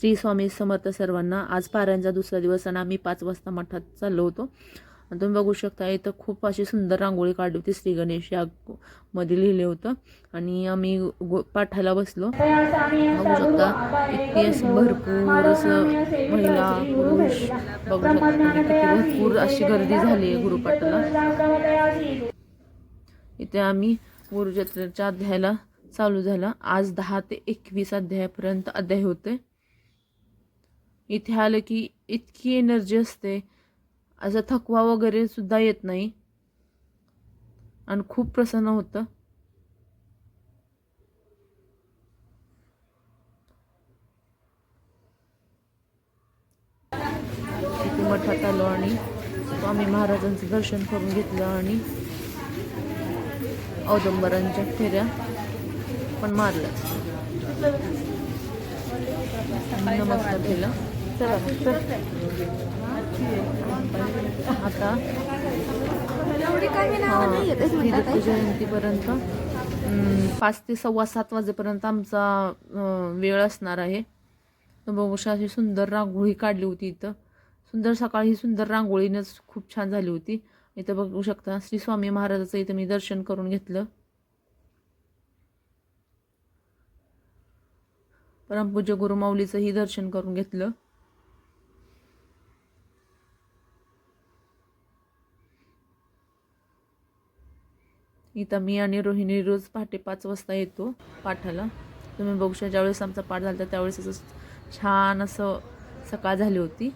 श्री स्वामी समर्थ सर्वांना आज पारायणचा दुसरा दिवस आणि आम्ही पाच वाजता मठात चाललो होतो. आणि तुम्ही बघू शकता इथं खूप अशी सुंदर रांगोळी काढली होती. श्री गणेश या मध्ये लिहिले होतं. आणि आम्ही गो पाठायला बसलो. बघू शकता इतकी अशी भरपूर असं महिला पुरुष बघू शकता. किती भरपूर अशी गर्दी झाली आहे गुरुपाठाला. इथे आम्ही गुरुचरित्राच्या अध्यायाला चालू झाला. आज दहा ते एकवीस अध्यायापर्यंत अध्याय होते इथे आलं की इतकी एनर्जी असते. असा थकवा वगैरे सुद्धा येत नाही. आणि खूप प्रसन्न होतं. मठात आलो आणि स्वामी महाराजांचं दर्शन करून घेतलं आणि औदंबरांच्या फेऱ्या पण मारल्या. नमस्कार केलं. चला. तर आता दत्त जयंतीपर्यंत. पाच ते सव्वा सात वाजेपर्यंत आमचा वेळ असणार आहे. तर बघू शकता अशी सुंदर रांगोळी काढली होती इथं. सुंदर सकाळी ही सुंदर रांगोळीनंच खूप छान झाली होती. इथं बघू शकता श्री स्वामी महाराजाचं इथं मी दर्शन करून घेतलं. परमपूज्य गुरुमाऊलीचंही दर्शन करून घेतलं. इथं मी आणि रोहिणी रोज पहाटे पाच वाजता येतो पाठाला. तुम्ही बघू शकता ज्यावेळेस आमचा पाठ झाला त्यावेळेस असं छान असं सकाळ झाली होती.